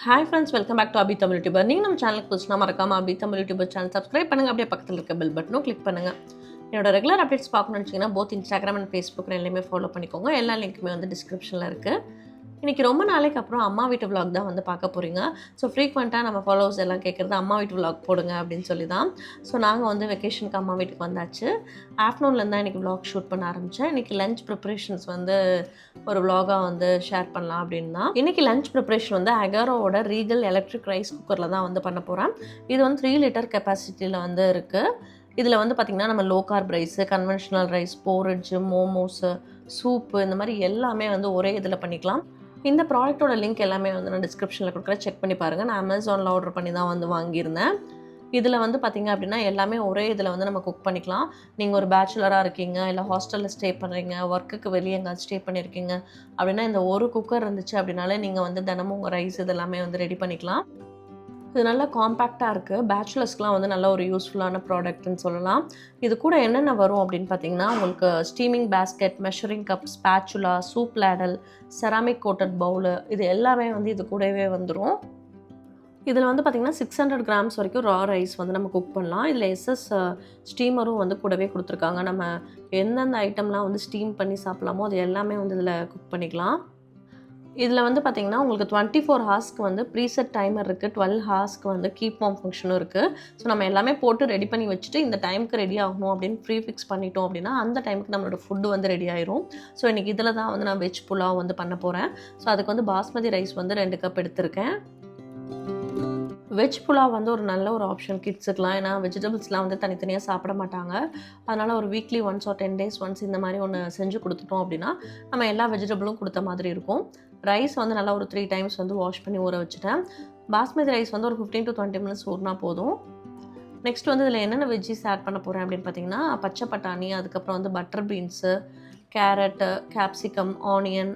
Hi friends welcome back to Abi Tamil YouTuber நீங்கள் நம்ம சேனலுக்கு புதுசுனா மறக்காமல் Abi Tamil YouTuber channel subscribe பண்ணுங்கள் அப்படியே பக்கத்தில் இருக்க பெல் பட்டனும் கிளிக் பண்ணுங்கள் என்னோட ரெகுலர் அப்டேட்ஸ் பார்க்கணும்னு வச்சிங்கன்னா போத் இன்ஸ்டாகிராம் அண்ட் ஃபேஸ்புக் எல்லாமே ஃபாலோ பண்ணிக்கோங்க. எல்லா லிங்க்குமே வந்து டிஸ்கிரிப்ஷனில் இருக்குது இன்றைக்கி ரொம்ப நாளைக்கு அப்புறம் அம்மா வீட்டு விலாக் தான் வந்து பார்க்க போகிறீங்க ஸோ ஃப்ரீக்வெண்ட்டாக நம்ம ஃபாலோவர்ஸ் எல்லாம் கேட்குறது அம்மா வீட்டு விலாக் போடுங்க அப்படின்னு சொல்லி தான் ஸோ நாங்கள் வந்து வெக்கேஷனுக்கு அம்மா வீட்டுக்கு வந்தாச்சு. ஆஃப்டர்நூன்லேருந்து தான் இன்றைக்கி விலாக் ஷூட் பண்ண ஆரம்பித்தேன் இன்றைக்கி லஞ்ச் ப்ரிப்பரேஷன்ஸ் வந்து ஒரு விலாகாக வந்து ஷேர் பண்ணலாம் அப்படின்னு தான் இன்றைக்கி லஞ்ச் ப்ரிப்பரேஷன் வந்து அகாரோவோட ரீகல் எலக்ட்ரிக் ரைஸ் குக்கரில் தான் வந்து பண்ண போகிறேன் இது வந்து த்ரீ லிட்டர் கெப்பாசிட்டியில் வந்து இருக்குது இதில் வந்து பார்த்திங்கன்னா நம்ம low carb rice conventional rice porridge momos soup இந்த மாதிரி எல்லாமே வந்து ஒரே இதில் பண்ணிக்கலாம். இந்த ப்ராடக்ட்டோட லிங்க் எல்லாமே வந்து நான் டிஸ்கிரிப்ஷனில் கொடுக்குறேன். செக் பண்ணி பாருங்கள் நான் அமேசானில் ஆர்டர் பண்ணி தான் வந்து வாங்கியிருந்தேன். இதில் வந்து பார்த்திங்க அப்படின்னா எல்லாமே ஒரே இதில் வந்து நம்ம குக் பண்ணிக்கலாம். நீங்கள் ஒரு பேச்சுலராக இருக்கீங்க இல்லை ஹாஸ்டலில் ஸ்டே பண்ணுறீங்க ஒர்க்குக்கு வெளியே எங்கேயாச்சும் ஸ்டே பண்ணியிருக்கீங்க அப்படின்னா இந்த ஒரு குக்கர் இருந்துச்சு அப்படின்னாலே நீங்கள் வந்து தினமும் உங்கள் ரைஸ் இதெல்லாமே வந்து ரெடி பண்ணிக்கலாம். இது நல்லா காம்பேக்டாக இருக்குது பேச்சுலர்ஸ்க்குலாம் வந்து நல்ல ஒரு யூஸ்ஃபுல்லான ப்ராடக்ட்னு சொல்லலாம். இது கூட என்னென்ன வரும் அப்படின்னு பார்த்தீங்கன்னா உங்களுக்கு steaming basket measuring cup spatula soup ladle ceramic coated bowl இது எல்லாமே வந்து இது கூடவே வந்துடும் இதில் வந்து பார்த்திங்கன்னா சிக்ஸ் ஹண்ட்ரட் கிராம்ஸ் வரைக்கும் ரா ரைஸ் வந்து நம்ம குக் பண்ணலாம். இதில் எஸ்எஸ் ஸ்டீமரும் வந்து கூடவே கொடுத்துருக்காங்க. நம்ம எந்தெந்த ஐட்டம்லாம் வந்து ஸ்டீம் பண்ணி சாப்பிட்லாமோ அது எல்லாமே வந்து இதில் குக் பண்ணிக்கலாம். இதில் வந்து பார்த்திங்கன்னா உங்களுக்கு டுவெண்ட்டி ஃபோர் ஹார்ஸ்க்கு வந்து ப்ரீசெட் டைமர் இருக்குது டுவெல் ஹார்ஸ்க்கு வந்து கீப் ஆன் ஃபங்க்ஷனும் இருக்குது ஸோ நம்ம எல்லாமே போட்டு ரெடி பண்ணி வச்சுட்டு இந்த டைமுக்கு ரெடி ஆகணும் அப்படின்னு ப்ரீ ஃபிக்ஸ் பண்ணிட்டோம் அப்படின்னா அந்த டைமுக்கு நம்மளோட ஃபுட்டு வந்து ரெடி ஆயிரும். ஸோ இன்றைக்கி இதில் தான் வந்து நான் வெஜ் புலாவ் வந்து பண்ண போகிறேன் ஸோ அதுக்கு வந்து பாஸ்மதி ரைஸ் வந்து ரெண்டு கப் எடுத்திருக்கேன். வெஜ் புலாவ் வந்து ஒரு நல்ல ஒரு ஆப்ஷன் கிட்ஸுக்கெலாம் ஏன்னா வெஜிடபிள்ஸ்லாம் வந்து தனித்தனியாக சாப்பிட மாட்டாங்க. அதனால் ஒரு weekly once or ten days once இந்த மாதிரி ஒன்று செஞ்சு கொடுத்துட்டோம் அப்படின்னா நம்ம எல்லா வெஜிடபிளும் கொடுத்த மாதிரி இருக்கும். ரைஸ் வந்து நல்லா ஒரு த்ரீ டைம்ஸ் வந்து வாஷ் பண்ணி ஊற வச்சுட்டேன். பாஸ்மதி ரைஸ் வந்து ஒரு ஃபிஃப்டீன் டு டுவெண்ட்டி மினிட்ஸ் ஊறினா போதும். நெக்ஸ்ட் வந்து இதில் என்னென்ன வெஜ்ஜிஸ் ஆட் பண்ண போகிறேன் அப்படின்னு பார்த்தீங்கன்னா பச்சை பட்டாணி அதுக்கப்புறம் வந்து butter beans carrot capsicum onion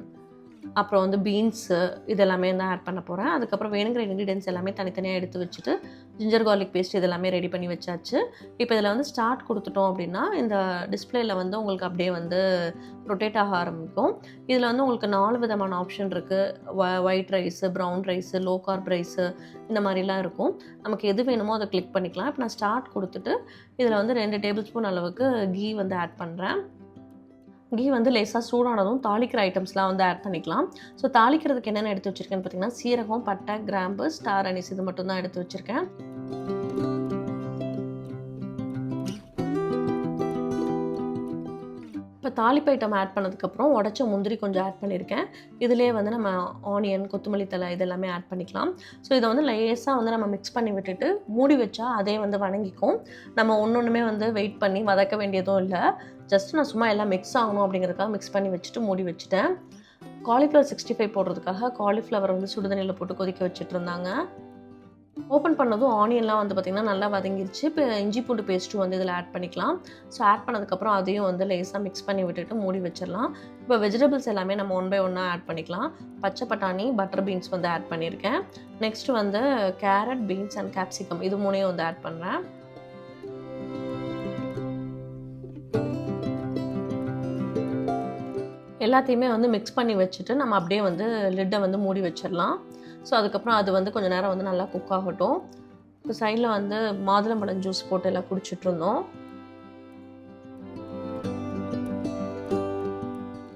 அப்புறம் வந்து பீன்ஸு இதெல்லாமே தான் ஆட் பண்ண போகிறேன் அதுக்கப்புறம் வேணுங்கிற இன்க்ரீடியன்ஸ் எல்லாமே தனித்தனியாக எடுத்து வச்சுட்டு ஜிஞ்சர் கார்லிக் பேஸ்ட் இதெல்லாமே ரெடி பண்ணி வச்சாச்சு. இப்போ இதில் வந்து ஸ்டார்ட் கொடுத்துட்டோம் அப்படின்னா இந்த டிஸ்பிளேயில் வந்து உங்களுக்கு அப்படியே வந்து ரொட்டேட் ஆக ஆரம்பிக்கும். இதில் வந்து உங்களுக்கு நாலு விதமான ஆப்ஷன் இருக்குது white rice brown rice low carb rice இந்த மாதிரிலாம் இருக்கும். நமக்கு எது வேணுமோ அதை கிளிக் பண்ணிக்கலாம். இப்போ நான் ஸ்டார்ட் கொடுத்துட்டு இதில் வந்து ரெண்டு டேபிள் ஸ்பூன் அளவுக்கு கீ வந்து ஆட் பண்ணுறேன் கீ வந்து லேசாக சூடானதும் தாளிக்கிற ஐட்டம்ஸ்லாம் வந்து ஆட் பண்ணிக்கலாம். ஸோ தாளிக்கிறதுக்கு என்னென்ன எடுத்து வச்சுருக்கேன்னு பார்த்தீங்கன்னா சீரகம் பட்டை கிராம்பு ஸ்டார் அனிஸ் இது மட்டும் தான் எடுத்து வச்சுருக்கேன். தாளிப்பு ஐட்டம் ஆட் பண்ணதுக்கப்புறம் உடச்ச முந்திரி கொஞ்சம் ஆட் பண்ணியிருக்கேன். இதிலே வந்து நம்ம ஆனியன் கொத்தமல்லி தலை இதெல்லாமே ஆட் பண்ணிக்கலாம். ஸோ இதை வந்து லேசாக வந்து நம்ம மிக்ஸ் பண்ணி விட்டுட்டு மூடி வச்சா அதே வந்து வணங்கிக்கும். நம்ம ஒன்று ஒன்றுமே வந்து வெயிட் பண்ணி வதக்க வேண்டியதும் இல்லை. ஜஸ்ட் நான் சும்மா எல்லாம் மிக்ஸ் ஆகணும் அப்படிங்கிறதுக்காக மிக்ஸ் பண்ணி வச்சுட்டு மூடி வச்சுட்டேன். காலிஃப்ளவர் சிக்ஸ்டி ஃபைவ் போடுறதுக்காக காலிஃப்ளவர் வந்து சுடுதண்ணியில் போட்டு கொதிக்க வச்சுட்டு இருந்தாங்க. ஓப்பன் பண்ணதும் ஆனியன்லாம் வந்து பார்த்திங்கன்னா நல்லா வதங்கிருச்சு. இப்போ இஞ்சி பூண்டு பேஸ்ட்டும் வந்து இதில் ஆட் பண்ணிக்கலாம். ஸோ ஆட் பண்ணதுக்கப்புறம் அதையும் வந்து லேசாக மிக்ஸ் பண்ணி விட்டுட்டு மூடி வச்சிடலாம். இப்போ வெஜிடபிள்ஸ் எல்லாமே நம்ம ஒன் பை ஒன்னாக ஆட் பண்ணிக்கலாம். பச்சை பட்டாணி பட்டர் பீன்ஸ் வந்து ஆட் பண்ணியிருக்கேன். நெக்ஸ்ட் வந்து கேரட் பீன்ஸ் அண்ட் கேப்சிகம் இது மூணையும் வந்து ஆட் பண்ணுறேன் எல்லாத்தையுமே வந்து மிக்ஸ் பண்ணி வச்சுட்டு நம்ம அப்படியே வந்து லிட்டை வந்து மூடி வச்சிடலாம். ஸோ அதுக்கப்புறம் அது வந்து கொஞ்சம் நேரம் வந்து நல்லா குக் ஆகட்டும். இப்போ சைடில் வந்து மாதுளம்பழம் ஜூஸ் போட்டு எல்லாம் குடிச்சிட்ருந்தோம்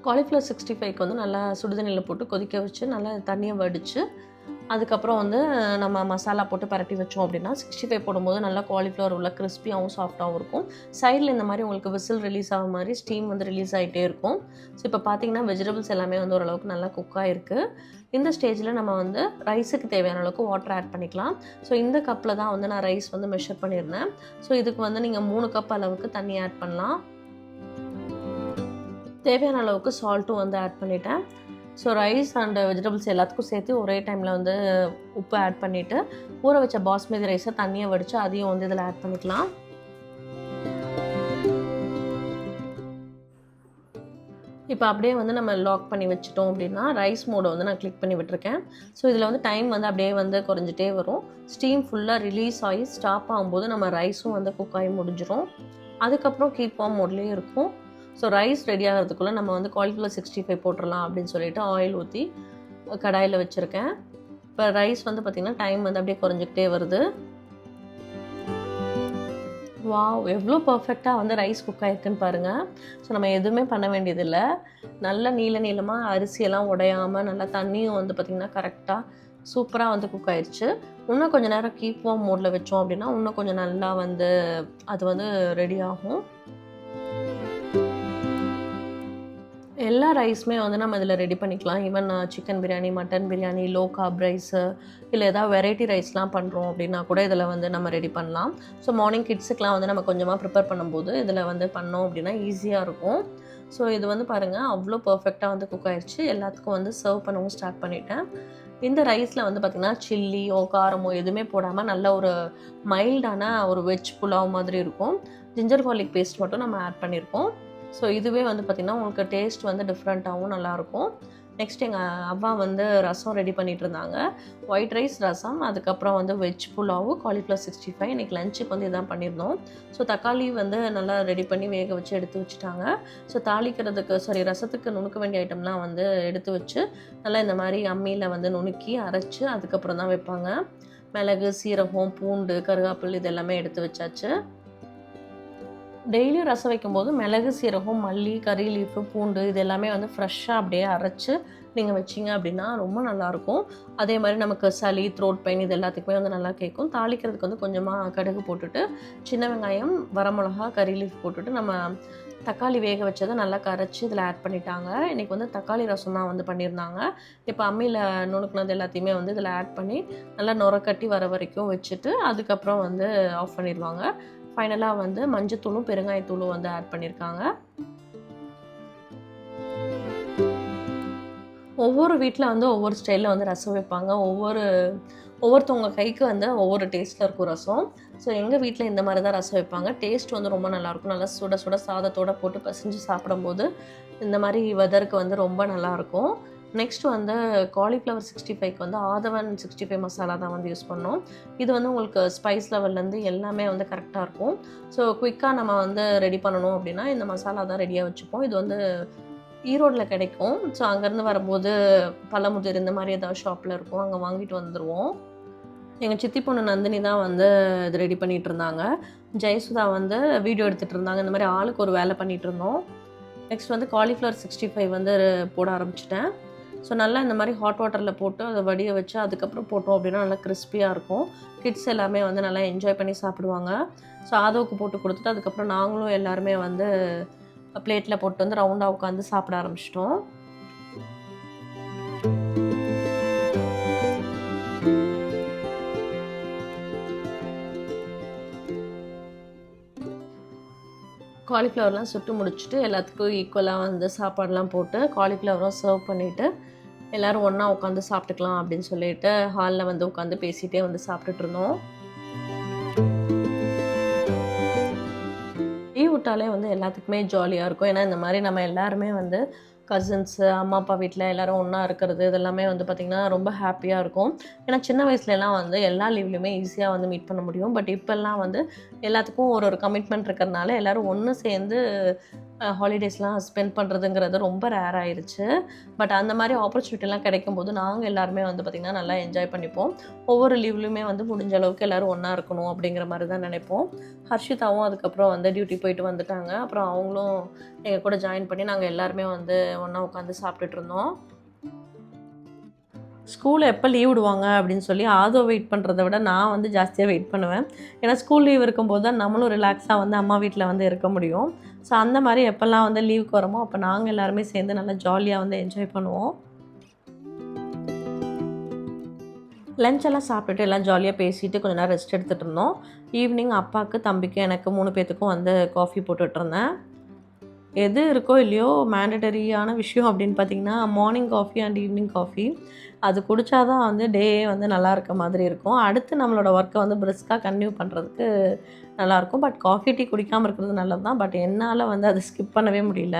காலிஃப்ளவர் சிக்ஸ்டி ஃபைவ்க்கு வந்து நல்லா சுடுதண்ணியில் போட்டு கொதிக்க வச்சு நல்லா தண்ணியை வடித்து அதுக்கப்புறம் வந்து நம்ம மசாலா போட்டு பரட்டி வச்சோம் அப்படின்னா சிக்ஸ்டி ஃபைவ் போடும்போது நல்லா காலிஃப்ளவர் உள்ள கிறிஸ்பியாகவும் சாஃப்டாகவும் இருக்கும். சைடில் இந்த மாதிரி உங்களுக்கு விசில் ரிலீஸ் ஆக மாதிரி ஸ்டீம் வந்து ரிலீஸ் ஆகிட்டே இருக்கும். ஸோ இப்போ பார்த்தீங்கன்னா வெஜிடபிள்ஸ் எல்லாமே வந்து ஓரளவுக்கு நல்லா குக் ஆகிருக்கு இந்த ஸ்டேஜில் நம்ம வந்து ரைஸுக்கு தேவையான அளவுக்கு வாட்டர் ஆட் பண்ணிக்கலாம். ஸோ இந்த கப்பில் தான் வந்து நான் ரைஸ் வந்து மெஷர் பண்ணியிருந்தேன் ஸோ இதுக்கு வந்து நீங்கள் மூணு கப் அளவுக்கு தண்ணி ஆட் பண்ணலாம். தேவையான அளவுக்கு சால்ட்டும் வந்து ஆட் பண்ணிட்டேன். ஸோ ரைஸ் அண்ட் வெஜிடபிள்ஸ் எல்லாத்துக்கும் சேர்த்து ஒரே டைமில் வந்து உப்பு ஆட் பண்ணிவிட்டு ஊற வச்ச பாஸ்மதி ரைஸை தண்ணியை வடித்து அதையும் வந்து இதில் ஆட் பண்ணிக்கலாம். இப்போ அப்படியே வந்து நம்ம லாக் பண்ணி வச்சுட்டோம் அப்படின்னா ரைஸ் மோடை வந்து நான் கிளிக் பண்ணி விட்டுருக்கேன். ஸோ இதில் வந்து டைம் வந்து அப்படியே வந்து குறைஞ்சிட்டே வரும். ஸ்டீம் ஃபுல்லாக ரிலீஸ் ஆகி ஸ்டாப் ஆகும்போது நம்ம ரைஸும் வந்து குக் ஆகி முடிஞ்சிடும் அதுக்கப்புறம் கீப் ஆன் மோட்லேயே இருக்கும். ஸோ ரைஸ் ரெடி ஆகிறதுக்குள்ளே நம்ம வந்து காலிஃப்ளவர் சிக்ஸ்டி ஃபைவ் போட்டுடலாம் அப்படின்னு சொல்லிட்டு ஆயில் ஊற்றி கடாயில் வச்சுருக்கேன். இப்போ ரைஸ் வந்து பார்த்திங்கன்னா டைம் வந்து அப்படியே குறைஞ்சிக்கிட்டே வருது. வாவ் எவ்வளோ பர்ஃபெக்டாக வந்து ரைஸ் குக் ஆகிருக்குன்னு பாருங்கள் ஸோ நம்ம எதுவுமே பண்ண வேண்டியதில்லை. நல்ல நீள நீளமாக அரிசியெல்லாம் உடையாமல் நல்லா தண்ணியும் வந்து பார்த்திங்கன்னா கரெக்டாக சூப்பராக வந்து குக் ஆயிடுச்சு இன்னும் கொஞ்சம் நேரம் கீப் வார்ம் மோடில் வச்சோம் அப்படின்னா இன்னும் கொஞ்சம் நல்லா வந்து அது வந்து ரெடி ஆகும். எல்லா ரைஸுமே வந்து நம்ம இதில் ரெடி பண்ணிக்கலாம். Even chicken biryani mutton biryani low carb rice இல்லை ஏதாவது வெரைட்டி ரைஸ்லாம் பண்ணுறோம் அப்படின்னா கூட இதில் வந்து நம்ம ரெடி பண்ணலாம். ஸோ மார்னிங் கிட்ஸுக்கெலாம் வந்து நம்ம கொஞ்சமாக ப்ரிப்பேர் பண்ணும்போது இதில் வந்து பண்ணோம் அப்படின்னா ஈஸியாக இருக்கும். ஸோ இது வந்து பாருங்கள் அவ்வளோ பர்ஃபெக்டாக வந்து குக் ஆயிடுச்சு எல்லாத்துக்கும் வந்து சர்வ் பண்ணவும் ஸ்டார்ட் பண்ணிட்டேன். இந்த ரைஸில் வந்து பார்த்திங்கன்னா சில்லியோ காரமோ எதுவுமே போடாமல் நல்ல ஒரு மைல்டான ஒரு வெஜ் புலாவ் மாதிரி இருக்கும். ஜிஞ்சர் கார்லிக் பேஸ்ட் மட்டும் நம்ம ஆட் பண்ணியிருக்கோம். ஸோ இதுவே வந்து பார்த்திங்கன்னா உங்களுக்கு டேஸ்ட் வந்து டிஃப்ரெண்ட்டாகவும் நல்லாயிருக்கும். நெக்ஸ்ட் எங்கள் அவ்வா வந்து ரசம் ரெடி பண்ணிட்டு இருந்தாங்க ஒயிட் ரைஸ் ரசம் அதுக்கப்புறம் வந்து வெஜ் புலாவும் காலிஃப்ளவர் சிக்ஸ்டி ஃபைவ் இன்றைக்கி லஞ்சுக்கு வந்து இதான் பண்ணியிருந்தோம். ஸோ தக்காளி வந்து நல்லா ரெடி பண்ணி வேக வச்சு எடுத்து வச்சுட்டாங்க. ஸோ தாளிக்கிறதுக்கு சாரி ரசத்துக்கு நுணுக்க வேண்டிய ஐட்டம்லாம் வந்து எடுத்து வச்சு நல்லா இந்த மாதிரி அம்மியில் வந்து நுணுக்கி அரைச்சி அதுக்கப்புறம் தான் வைப்பாங்க. மிளகு சீரகம் பூண்டு கருவேப்பில் இது எல்லாமே எடுத்து வச்சாச்சு. டெய்லியும் ரசம் வைக்கும்போது மிளகு சீரகம் மல்லி கறி லீஃபு பூண்டு இது எல்லாமே வந்து ஃப்ரெஷ்ஷாக அப்படியே அரைச்சி நீங்கள் வச்சிங்க அப்படின்னா ரொம்ப நல்லாயிருக்கும். அதே மாதிரி நமக்கு சளி த்ரோட் பெயின் இது எல்லாத்துக்குமே வந்து நல்லா கேட்கும். தாளிக்கிறதுக்கு வந்து கொஞ்சமாக கடுகு போட்டுட்டு சின்ன வெங்காயம் வரமிளகா கறி லீஃப் போட்டுட்டு நம்ம தக்காளி வேக வச்சதை நல்லா கரைச்சி இதில் ஆட் பண்ணிட்டாங்க. இன்றைக்கி வந்து தக்காளி ரசம் தான் வந்து பண்ணியிருந்தாங்க. இப்போ அம்மியில் நுணுக்குனது எல்லாத்தையுமே வந்து இதில் ஆட் பண்ணி நல்லா நுரக்கட்டி வர வரைக்கும் வச்சுட்டு அதுக்கப்புறம் வந்து ஆஃப் பண்ணிடுவாங்க. ஃபைனலாக வந்து மஞ்சத்தூளும் பெருங்காயத்தூளும் வந்து ஆட் பண்ணியிருக்காங்க ஒவ்வொரு வீட்டில் வந்து ஒவ்வொரு ஸ்டைலில் வந்து ரசம் வைப்பாங்க. ஒவ்வொரு ஒவ்வொருத்தவங்க கைக்கு வந்து ஒவ்வொரு டேஸ்ட்டில் இருக்கும் ரசம். ஸோ எங்கள் வீட்டில் இந்த மாதிரி தான் ரசம் வைப்பாங்க. டேஸ்ட் வந்து ரொம்ப நல்லாயிருக்கும் நல்லா சுட சுட சாதத்தோட போட்டு பசிஞ்சு சாப்பிடும்போது இந்த மாதிரி வெதருக்கு வந்து ரொம்ப நல்லாயிருக்கும் நெக்ஸ்ட் வந்து காலிஃப்ளவர் சிக்ஸ்டி ஃபைவ்க்கு வந்து ஆதவன் சிக்ஸ்டி ஃபைவ் மசாலா தான் வந்து யூஸ் பண்ணோம். இது வந்து உங்களுக்கு ஸ்பைஸ் லெவல்லேருந்து எல்லாமே வந்து கரெக்டாக இருக்கும். ஸோ குயிக்காக நம்ம வந்து ரெடி பண்ணணும் அப்படின்னா இந்த மசாலா தான் ரெடியாக வச்சுப்போம். இது வந்து ஈரோட்டில் கிடைக்கும். ஸோ அங்கேருந்து வரும்போது பழமுதிர் இந்த மாதிரி ஏதாவது ஷாப்பில் இருக்கும். அங்கே வாங்கிட்டு வந்துடுவோம் எங்கள் சித்தி பொண்ணு நந்தினி தான் வந்து இது ரெடி பண்ணிகிட்டு இருந்தாங்க. ஜெயசுதா வந்து வீடியோ எடுத்துகிட்டு இருந்தாங்க. இந்த மாதிரி ஆளுக்கு ஒரு வேலை பண்ணிகிட்டு இருந்தோம். நெக்ஸ்ட் வந்து காலிஃப்ளவர் சிக்ஸ்டி ஃபைவ் வந்து போட ஆரம்பிச்சிட்டேன். ஸோ நல்லா இந்த மாதிரி ஹாட் வாட்டரில் போட்டு அதை வடிய வச்சு அதுக்கப்புறம் போட்டோம் அப்படின்னா நல்லா கிறிஸ்பியாக இருக்கும். கிட்ஸ் எல்லாமே வந்து நல்லா என்ஜாய் பண்ணி சாப்பிடுவாங்க. ஸோ ஆதோவுக்கு போட்டு கொடுத்துட்டு அதுக்கப்புறம் நாங்களும் எல்லாருமே வந்து பிளேட்டில் போட்டு வந்து ரவுண்டாக உட்காந்து சாப்பிட ஆரம்பிச்சிட்டோம். காலிஃப்ளவர்லாம் சுட்டு முடிச்சுட்டு எல்லாத்துக்கும் ஈக்குவலாக வந்து சாப்பாடெலாம் போட்டு காலிஃப்ளவரும் சர்வ் பண்ணிவிட்டு எல்லோரும் ஒன்றா உட்காந்து சாப்பிட்டுக்கலாம் அப்படின்னு சொல்லிட்டு ஹாலில் வந்து உட்காந்து பேசிகிட்டே வந்து சாப்பிட்டுட்டு இருந்தோம். லீவ் விட்டாலே வந்து எல்லாத்துக்குமே ஜாலியாக இருக்கும். ஏன்னா இந்த மாதிரி நம்ம எல்லாருமே வந்து கசின்ஸு அம்மா அப்பா வீட்டில் எல்லோரும் ஒன்றா இருக்கிறது இதெல்லாமே வந்து பார்த்திங்கன்னா ரொம்ப ஹாப்பியாக இருக்கும். ஏன்னா சின்ன வயசுலலாம் வந்து எல்லா லீவ்லையுமே ஈஸியாக வந்து மீட் பண்ண முடியும். பட் இப்போல்லாம் வந்து எல்லாத்துக்கும் ஒரு ஒரு கமிட்மெண்ட் இருக்கிறதுனால எல்லோரும் ஒன்று சேர்ந்து ஹாலிடேஸ்லாம் ஸ்பெண்ட் பண்ணுறதுங்கிறது ரொம்ப ரேர் ஆயிடுச்சு பட் அந்த மாதிரி ஆப்பர்ச்சுனிட்டிலாம் கிடைக்கும்போது நாங்கள் எல்லாருமே வந்து பார்த்திங்கன்னா நல்லா என்ஜாய் பண்ணிப்போம். ஒவ்வொரு லீவ்லையுமே வந்து முடிஞ்ச அளவுக்கு எல்லோரும் ஒன்றா இருக்கணும் அப்படிங்கிற மாதிரி தான் நினைப்போம். ஹர்ஷிதாவும் அதுக்கப்புறம் வந்து டியூட்டி போயிட்டு வந்துட்டாங்க. அப்புறம் அவங்களும் எங்கள் கூட ஜாயின் பண்ணி நாங்கள் எல்லாருமே வந்து ஒன்றா உட்காந்து சாப்பிட்டுட்டு இருந்தோம். ஸ்கூலில் எப்போ லீவ் விடுவாங்க அப்படின்னு சொல்லி ஆதோ வெயிட் பண்ணுறத விட நான் வந்து ஜாஸ்தியாக வெயிட் பண்ணுவேன். ஏன்னா ஸ்கூல் லீவ் இருக்கும்போது தான் நம்மளும் ரிலாக்ஸாக வந்து அம்மா வீட்டில் வந்து இருக்க முடியும். ஸோ அந்த மாதிரி எப்போல்லாம் வந்து லீவுக்கு வரோமோ அப்போ நாங்கள் எல்லாருமே சேர்ந்து நல்லா ஜாலியாக வந்து என்ஜாய் பண்ணுவோம். லஞ்செல்லாம் சாப்பிட்டுட்டு எல்லாம் ஜாலியாக பேசிட்டு கொஞ்ச நேரம் ரெஸ்ட் எடுத்துகிட்டு இருந்தோம். ஈவினிங் அப்பாவுக்கு தம்பிக்கு எனக்கு மூணு பேர்த்துக்கும் வந்து காஃபி போட்டுட்ருந்தேன் எது இருக்கோ இல்லையோ மேண்டடரியான விஷயம் அப்படின்னு பார்த்தீங்கன்னா morning coffee and evening coffee அது குடித்தாதான் வந்து டே வந்து நல்லா இருக்க மாதிரி இருக்கும். அடுத்து நம்மளோட ஒர்க்கை வந்து பிரிஸ்காக கன்டினியூ பண்ணுறதுக்கு நல்லாயிருக்கும் பட் காஃபி டீ குடிக்காமல் இருக்கிறது நல்லது தான் பட் என்னால் வந்து அதை ஸ்கிப் பண்ணவே முடியல.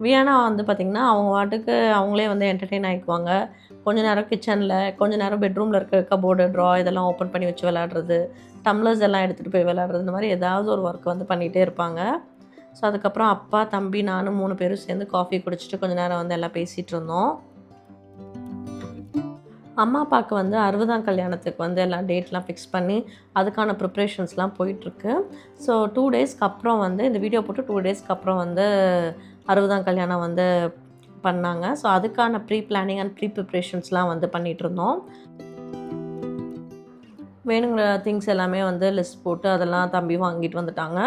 வியானா வந்து பார்த்திங்கன்னா அவங்க வாட்டுக்கு அவங்களே வந்து என்டர்டெயின் ஆகிக்குவாங்க கொஞ்ச நேரம் கிச்சனில் கொஞ்ச நேரம் பெட்ரூமில் இருக்க கபோர்டு ட்ரா இதெல்லாம் ஓப்பன் பண்ணி வச்சு விளாட்றது டம்ளர்ஸ் எல்லாம் எடுத்துகிட்டு போய் விளாட்றது இந்த மாதிரி ஏதாவது ஒரு ஒர்க் வந்து பண்ணிகிட்டே இருப்பாங்க. ஸோ அதுக்கப்புறம் அப்பா தம்பி நானும் மூணு பேரும் சேர்ந்து காஃபி குடிச்சிட்டு கொஞ்சம் நேரம் வந்து எல்லாம் பேசிகிட்டு இருந்தோம். அம்மா அப்பாவுக்கு வந்து அறுபதாம் கல்யாணத்துக்கு வந்து எல்லாம் டேட்லாம் ஃபிக்ஸ் பண்ணி அதுக்கான ப்ரிப்ரேஷன்ஸ்லாம் போயிட்டுருக்கு. ஸோ டூ டேஸ்க்கு அப்புறம் வந்து இந்த வீடியோ போட்டு டூ டேஸ்க்கு அப்புறம் வந்து அறுபதாம் கல்யாணம் வந்து பண்ணாங்க. ஸோ அதுக்கான ப்ரீ பிளானிங் அண்ட் ப்ரீ ப்ரிப்ரேஷன்ஸ்லாம் வந்து பண்ணிகிட்டு இருந்தோம். வேணுங்கிற திங்ஸ் எல்லாமே வந்து லிஸ்ட் போட்டு அதெல்லாம் தம்பி வாங்கிட்டு வந்துட்டாங்க.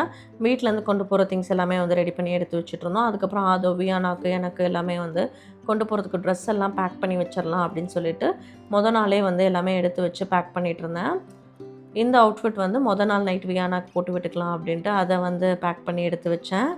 வீட்டிலேருந்து கொண்டு போகிற திங்ஸ் எல்லாமே வந்து ரெடி பண்ணி எடுத்து வச்சுட்ருந்தோம் அதுக்கப்புறம் ஆதோ வியானாக்கு எனக்கு எல்லாமே வந்து கொண்டு போகிறதுக்கு ட்ரெஸ் எல்லாம் பேக் பண்ணி வச்சிடலாம் அப்படின்னு சொல்லிட்டு மொதல் நாளே வந்து எல்லாமே எடுத்து வச்சு பேக் பண்ணிகிட்டு இருந்தேன். இந்த அவுட்ஃபிட் வந்து மொதல் நாள் நைட் வியானாக்கு போட்டு விட்டுக்கலாம் அப்படின்ட்டு அதை வந்து பேக் பண்ணி எடுத்து வச்சேன்.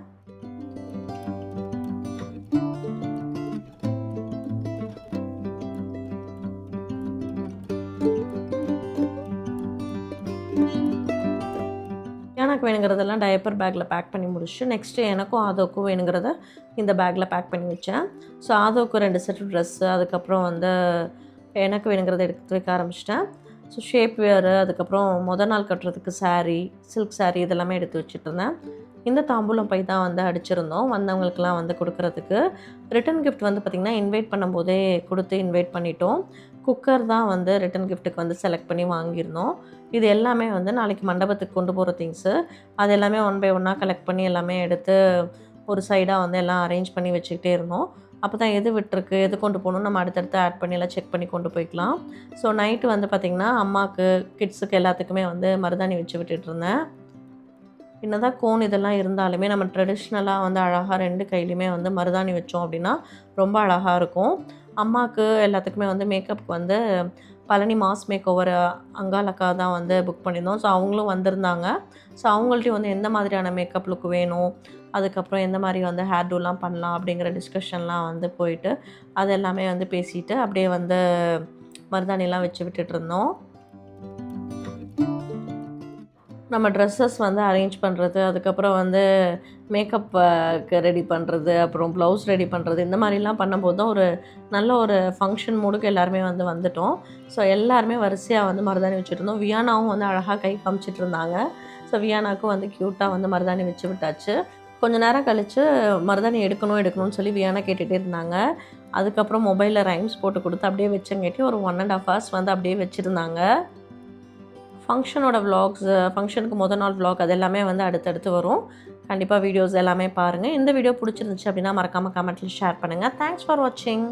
எனக்கு வேணுங்கிறதெல்லாம் டயப்பர் பேக்கில் பேக் பண்ணி முடிச்சு நெக்ஸ்ட்டு எனக்கும் ஆதோக்கும் வேணுங்கிறத இந்த பேக்கில் பேக் பண்ணி வச்சேன். ஸோ ஆதோக்கு ரெண்டு செட் ட்ரெஸ்ஸு அதுக்கப்புறம் வந்து எனக்கு வேணுங்கிறத எடுத்து வைக்க ஆரம்பிச்சிட்டேன். ஸோ ஷேப் வேறு அதுக்கப்புறம் மொதல் நாள் கட்டுறதுக்கு சாரீ சில்க் சாரீ இதெல்லாமே எடுத்து வச்சுட்டு இருந்தேன். இந்த தாம்பூலம் பை தான் வந்து அடிச்சிருந்தோம். வந்தவங்களுக்கெல்லாம் வந்து கொடுக்கறதுக்கு. ரிட்டன் கிஃப்ட் வந்து பார்த்திங்கன்னா இன்வைட் பண்ணும்போதே கொடுத்து இன்வைட் பண்ணிட்டோம். குக்கர் தான் வந்து ரிட்டன் கிஃப்ட்டுக்கு வந்து செலக்ட் பண்ணி வாங்கியிருந்தோம். இது எல்லாமே வந்து நாளைக்கு மண்டபத்துக்கு கொண்டு போகிற திங்ஸு அது எல்லாமே ஒன் பை ஒன்னாக கலெக்ட் பண்ணி எல்லாமே எடுத்து ஒரு சைடாக வந்து எல்லாம் அரேஞ்ச் பண்ணி வச்சுக்கிட்டே இருந்தோம். அப்போ தான் எது விட்டுருக்கு எது கொண்டு போகணும் நம்ம அடுத்தடுத்து ஆட் பண்ணி எல்லாம் செக் பண்ணி கொண்டு போய்க்கலாம். ஸோ நைட்டு வந்து பார்த்திங்கன்னா அம்மாவுக்கு கிட்ஸுக்கு எல்லாத்துக்குமே வந்து மருதாணி வச்சு விட்டுட்டு இருந்தேன். என்னதான் கோன் இதெல்லாம் இருந்தாலுமே நம்ம ட்ரெடிஷ்னலாக வந்து அழகாக ரெண்டு கையிலையுமே வந்து மருதாணி வச்சோம் அப்படின்னா ரொம்ப அழகாக இருக்கும். அம்மாவுக்கு எல்லாத்துக்குமே வந்து மேக்கப்புக்கு வந்து பழனி மாஸ் மேக் ஓவர் அங்காலக்கா தான் வந்து புக் பண்ணியிருந்தோம். ஸோ அவங்களும் வந்திருந்தாங்க. ஸோ அவங்கள்ட்டையும் வந்து எந்த மாதிரியான மேக்கப் லுக் வேணும்? அதுக்கப்புறம் எந்த மாதிரி வந்து ஹேர் டூலாம் பண்ணலாம் அப்படிங்கிற டிஸ்கஷன்லாம் வந்து போயிட்டு அது எல்லாமே வந்து பேசிட்டு அப்படியே வந்து மருதாணிலாம் வச்சு விட்டுட்டு இருந்தோம். நம்ம ட்ரெஸ்ஸஸ் வந்து அரேஞ்ச் பண்ணுறது அதுக்கப்புறம் வந்து மேக்கப்புக்கு ரெடி பண்ணுறது அப்புறம் ப்ளவுஸ் ரெடி பண்ணுறது இந்த மாதிரிலாம் பண்ணும்போது தான் ஒரு நல்ல ஒரு ஃபங்க்ஷன் மூடுக்கு எல்லாருமே வந்து வந்துட்டோம். ஸோ எல்லாருமே வரிசையாக வந்து மருதாணி வச்சுட்டு இருந்தோம் வியானாவும் வந்து அழகாக கை காமிச்சிட்டு இருந்தாங்க. ஸோ வியானாக்கும் வந்து க்யூட்டாக வந்து மருதாணி வச்சு விட்டாச்சு. கொஞ்ச நேரம் கழித்து மருதாணி எடுக்கணும் எடுக்கணும்னு சொல்லி வியானா கேட்டுகிட்டே இருந்தாங்க. அதுக்கப்புறம் மொபைலில் ரைம்ஸ் போட்டு கொடுத்து அப்படியே வச்சங்காட்டி ஒரு ஒன் அண்ட் ஹாஃப் ஹவர்ஸ் வந்து அப்படியே வச்சுருந்தாங்க. ஃபங்க்ஷனோட விலாக்ஸ் ஃபங்க்ஷனுக்கு மொதல் நாள் விலாக் அது எல்லாமே வந்து அடுத்தடுத்து வரும். கண்டிப்பாக வீடியோஸ் எல்லாமே பாருங்கள் இந்த வீடியோ பிடிச்சிருந்துச்சு அப்படின்னா மறக்காமல் கமெண்ட்டில் ஷேர் பண்ணுங்கள் தேங்க்ஸ் ஃபார் வாட்சிங்